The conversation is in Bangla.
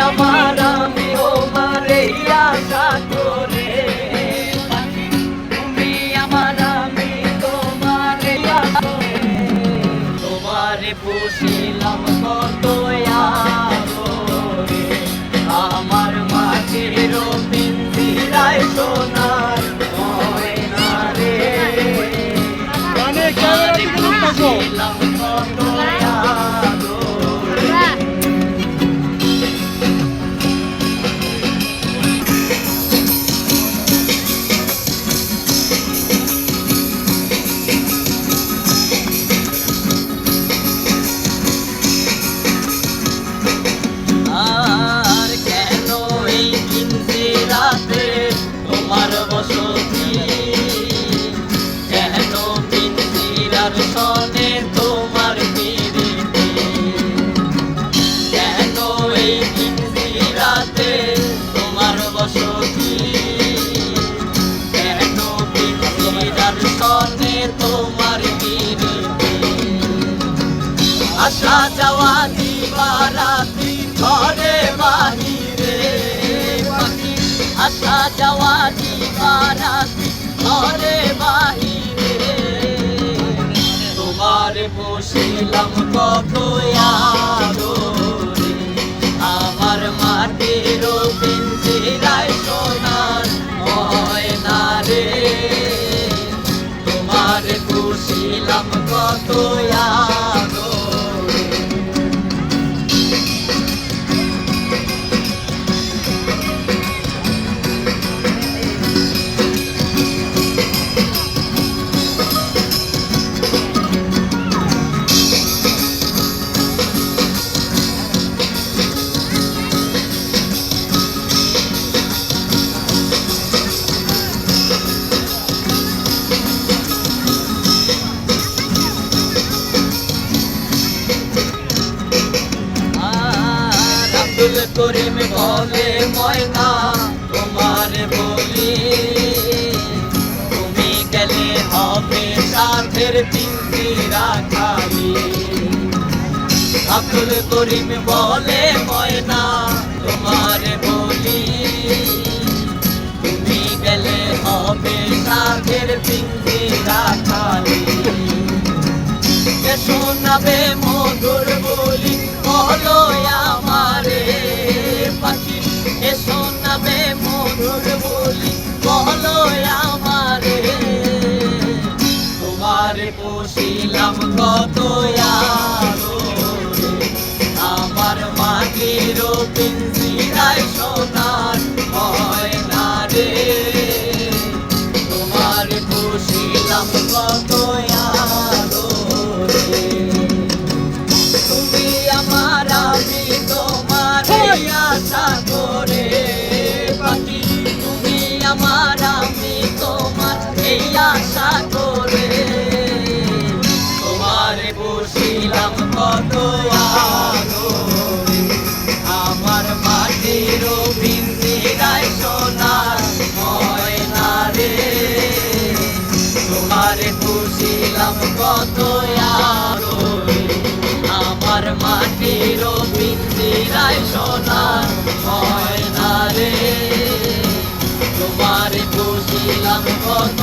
আমার আমি তোমারে আশা করে তুমি আমার আমি তোমারে তোমারে পুষিলাম কত আমার মাটির পিঞ্জিরায় সোনার ময়না রে মানে পুষিলাম কত পিন্দিরার সনে তোমার পিড়িতে কেন এই কিনতে রাতে তোমার বসতি? কেন পিন্দিরার সনে তোমার পিড়িতে আসা যাওয়া দিবারাতি ঘরে বাহিরে। আসা যাওয়া দিবারাতি ঘরে বাহিরে। বসিলাম কত করিম বলে ময়না, তোমার বলি, তুমি গেলে হবে সাথের পিঞ্জিরা খালি আব্দুল করিম বলে ময়না, তোমার বলি, তুমি গেলে হবে সাথের পিঞ্জিরা খালি কে শোনাবে আমার মাটির পিঞ্জিরায় সোনার ময়না রে তোমার পুষিলাম কত তুমি আমার আমি তোমার আশা করে। পাখি তুমি আমার আমি তোমার এই আশা কত আমার মাটির পিঞ্জিরায় সোনার ময়না রে। তোমার খুশিলাম কত